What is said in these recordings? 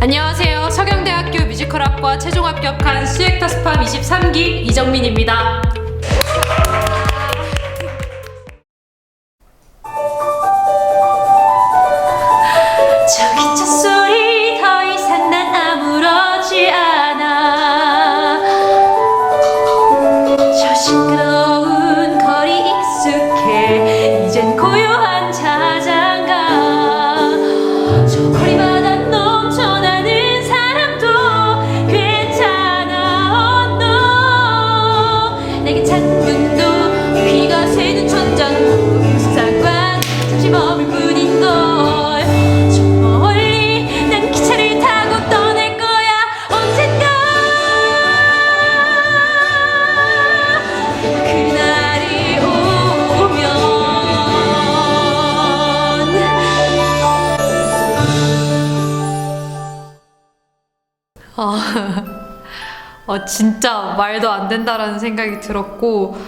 안녕하세요. 서경대학교 뮤지컬학과 최종 합격한 수액터 스팜 23기 이정민입니다. 어, 진짜 말도 안 된다라는 생각이 들었고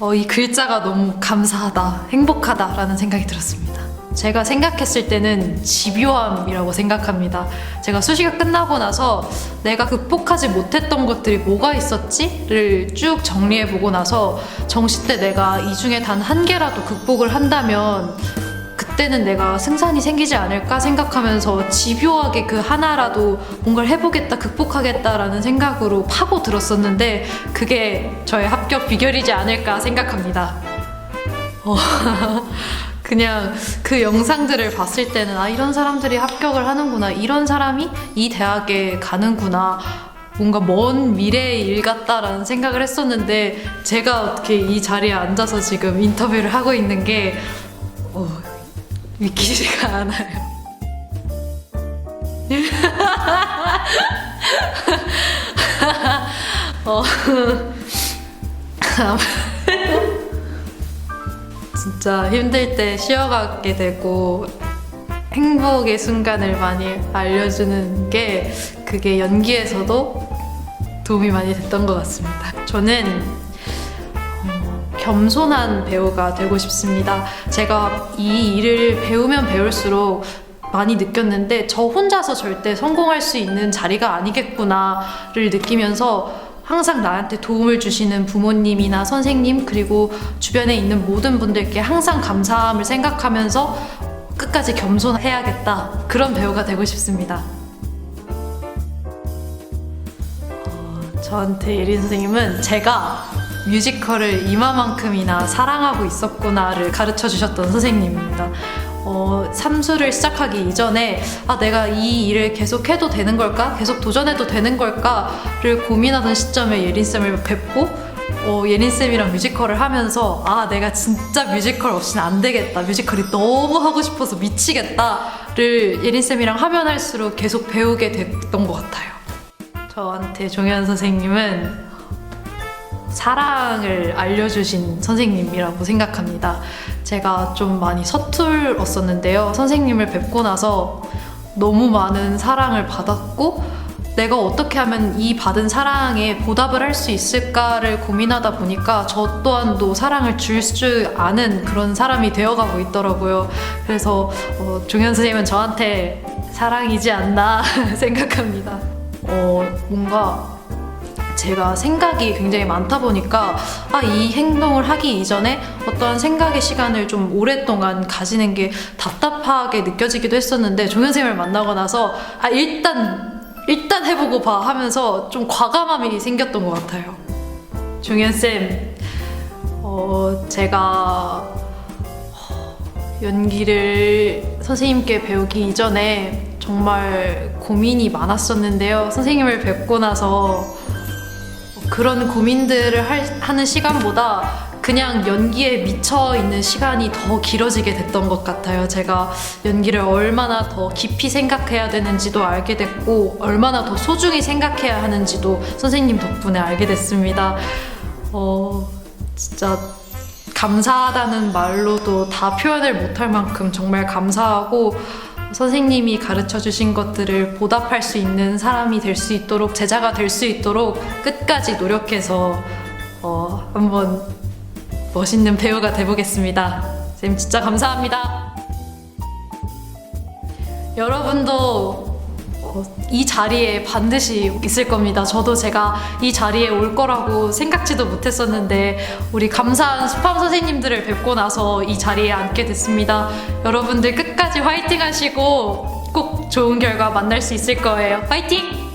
어, 이 글자가 너무 감사하다, 행복하다라는 생각이 들었습니다. 제가 생각했을 때는 집요함이라고 생각합니다. 제가 수시가 끝나고 나서 내가 극복하지 못했던 것들이 뭐가 있었지를 쭉 정리해보고 나서 정시 때 내가 이 중에 단 한 개라도 극복을 한다면 그때는 내가 승산이 생기지 않을까 생각하면서 집요하게 그 하나라도 뭔가를 해보겠다, 극복하겠다라는 생각으로 파고 들었었는데 그게 저의 합격 비결이지 않을까 생각합니다. 어, 그냥 그 영상들을 봤을 때는 아, 이런 사람들이 합격을 하는구나, 이런 사람이 이 대학에 가는구나. 뭔가 먼 미래의 일 같다라는 생각을 했었는데 제가 어떻게 이 자리에 앉아서 지금 인터뷰를 하고 있는 게 어, 믿기지가 않아요. 어, 진짜 힘들 때 쉬어가게 되고 행복의 순간을 많이 알려주는 게 그게 연기에서도 도움이 많이 됐던 것 같습니다. 저는 어, 겸손한 배우가 되고 싶습니다. 제가 이 일을 배우면 배울수록 많이 느꼈는데 저 혼자서 절대 성공할 수 있는 자리가 아니겠구나를 느끼면서 항상 나한테 도움을 주시는 부모님이나 선생님 그리고 주변에 있는 모든 분들께 항상 감사함을 생각하면서 끝까지 겸손해야겠다 그런 배우가 되고 싶습니다. 어, 저한테 예린 선생님은 제가 뮤지컬을 이마만큼이나 사랑하고 있었구나를 가르쳐 주셨던 선생님입니다. 어, 삼수를 시작하기 이전에 아, 내가 이 일을 계속 해도 되는 걸까? 계속 도전해도 되는 걸까?를 고민하던 시점에 예린쌤을 뵙고 어, 예린쌤이랑 뮤지컬을 하면서 아, 내가 진짜 뮤지컬 없이는 안 되겠다. 뮤지컬이 너무 하고 싶어서 미치겠다를 예린쌤이랑 하면 할수록 계속 배우게 됐던 것 같아요. 저한테 종현 선생님은 사랑을 알려주신 선생님이라고 생각합니다. 제가 좀 많이 서툴었었는데요. 선생님을 뵙고 나서 너무 많은 사랑을 받았고, 내가 어떻게 하면 이 받은 사랑에 보답을 할 수 있을까를 고민하다 보니까 저 또한도 사랑을 줄 줄 아는 그런 사람이 되어가고 있더라고요. 그래서 어, 종현 선생님은 저한테 사랑이지 않나 생각합니다. 어, 뭔가 제가 생각이 굉장히 많다 보니까 아, 이 행동을 하기 이전에 어떠한 생각의 시간을 좀 오랫동안 가지는 게 답답하게 느껴지기도 했었는데 종현쌤을 만나고 나서 아, 일단 일단 해보고 봐 하면서 좀 과감함이 생겼던 것 같아요. 종현쌤, 어, 제가 연기를 선생님께 배우기 이전에 정말 고민이 많았었는데요. 선생님을 뵙고 나서 그런 고민들을 할- 하는 시간보다 그냥 연기에 미쳐 있는 시간이 더 길어지게 됐던 것 같아요. 제가 연기를 얼마나 더 깊이 생각해야 되는지도 알게 됐고, 얼마나 더 소중히 생각해야 하는지도 선생님 덕분에 알게 됐습니다. 어, 진짜 감사하다는 말로도 다 표현을 못할 만큼 정말 감사하고 선생님이 가르쳐 주신 것들을 보답할 수 있는 사람이 될 수 있도록 제자가 될 수 있도록 끝까지 노력해서 어, 한번 멋있는 배우가 돼보겠습니다. 쌤 진짜 감사합니다. 여러분도 어, 이 자리에 반드시 있을 겁니다. 저도 제가 이 자리에 올 거라고 생각지도 못했었는데 우리 감사한 스팜 선생님들을 뵙고 나서 이 자리에 앉게 됐습니다. 여러분들 끝까지 화이팅 하시고 꼭 좋은 결과 만날 수 있을 거예요. 화이팅!